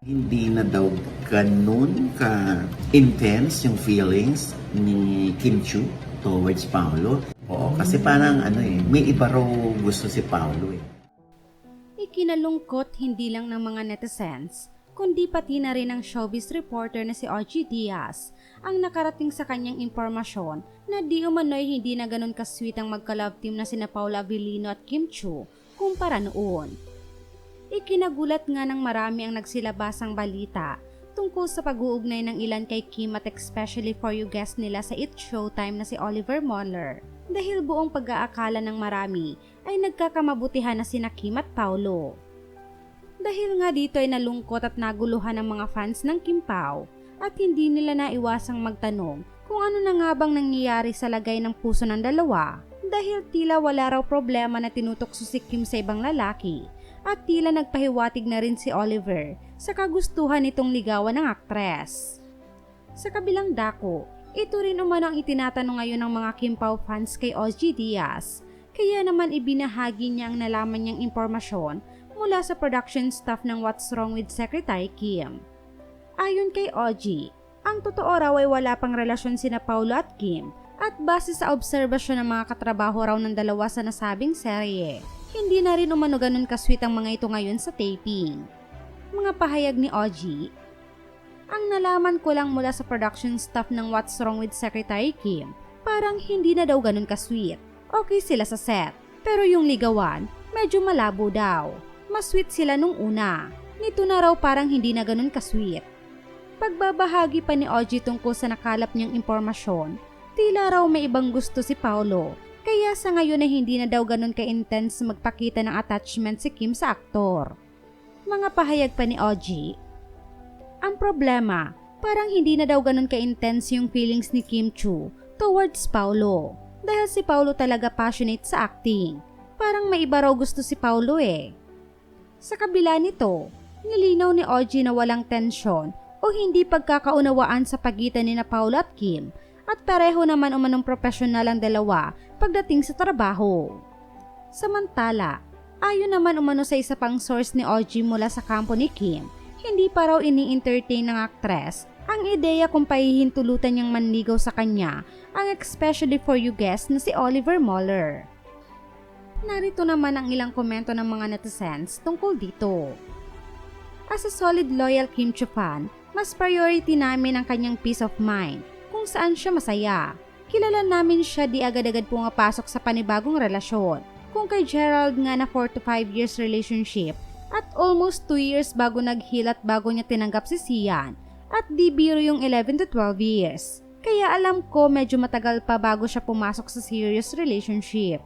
Hindi na daw ganun ka-intense yung feelings ni Kim Chu towards Paolo. Oo, kasi parang ano eh, may iba raw gusto si Paolo eh. Ikinalungkot hindi lang ng mga netizens, kundi pati na rin ng showbiz reporter na si OG Diaz ang nakarating sa kanyang impormasyon na di umano'y hindi na ganun kasweet ang magka-love team na sina Paula Avellino at Kim Chu kumpara noon. Ikinagulat nga ng marami ang nagsilabasang balita tungkol sa pag-uugnay ng ilan kay Kim at especially for you guest nila sa It Showtime na si Oliver Mueller dahil buong pag-aakala ng marami ay nagkakamabutihan na sina Kim at Paulo. Dahil nga dito ay nalungkot at naguluhan ng mga fans ng Kim Pao at hindi nila naiwasang magtanong kung ano na nga bang nangyayari sa lagay ng puso ng dalawa dahil tila wala raw problema na tinutokso si Kim sa ibang lalaki at tila nagpahiwatig na rin si Oliver sa kagustuhan nitong ligawan ng aktres. Sa kabilang dako, ito rin umano ang itinatanong ngayon ng mga Kim Pao fans kay OG Diaz, kaya naman ibinahagi niya ang nalaman niyang impormasyon mula sa production staff ng What's Wrong with Secretary Kim. Ayon kay OG, ang totoo raw ay wala pang relasyon sina Paulo at Kim at base sa obserbasyon ng mga katrabaho raw ng dalawa sa nasabing serye, hindi na rin umano ganun kasweet ang mga ito ngayon sa taping. Mga pahayag ni OG, ang nalaman ko lang mula sa production staff ng What's Wrong with Secretary Kim, parang hindi na daw ganun ka-sweet. Okay sila sa set, pero yung ligawan, medyo malabo daw. Mas sweet sila nung una. Nito na raw parang hindi na ganun ka-sweet. Pagbabahagi pa ni OG tungkol sa nakalap niyang impormasyon, tila raw may ibang gusto si Paolo, kaya sa ngayon ay hindi na daw ganun ka-intense magpakita ng attachment si Kim sa aktor. Mga pahayag pa ni OG, ang problema, parang hindi na daw ganun ka-intense yung feelings ni Kim Chu towards Paulo. Dahil si Paulo talaga passionate sa acting. Parang may iba raw gusto si Paulo eh. Sa kabila nito, nilinaw ni OG na walang tensyon o hindi pagkakaunawaan sa pagitan ni na Paulo at Kim at pareho naman umanong profesional ang dalawa pagdating sa trabaho. Samantala, ayon naman umano sa isa pang source ni OG mula sa kampo ni Kim, hindi pa raw ini-entertain ng aktres ang ideya kung pahihintulutan niyang manligaw sa kanya ang especially for you guest na si Oliver Mueller. Narito naman ang ilang komento ng mga netizens tungkol dito. As a solid loyal Kim Chu fan, mas priority namin ang kanyang peace of mind kung saan siya masaya. Kilala namin siya di agad-agad pumapasok sa panibagong relasyon. Kung kay Gerald nga na 4 to 5 years relationship at almost 2 years bago naghilat bago niya tinanggap si Sian at di biro yung 11 to 12 years. Kaya alam ko medyo matagal pa bago siya pumasok sa serious relationship.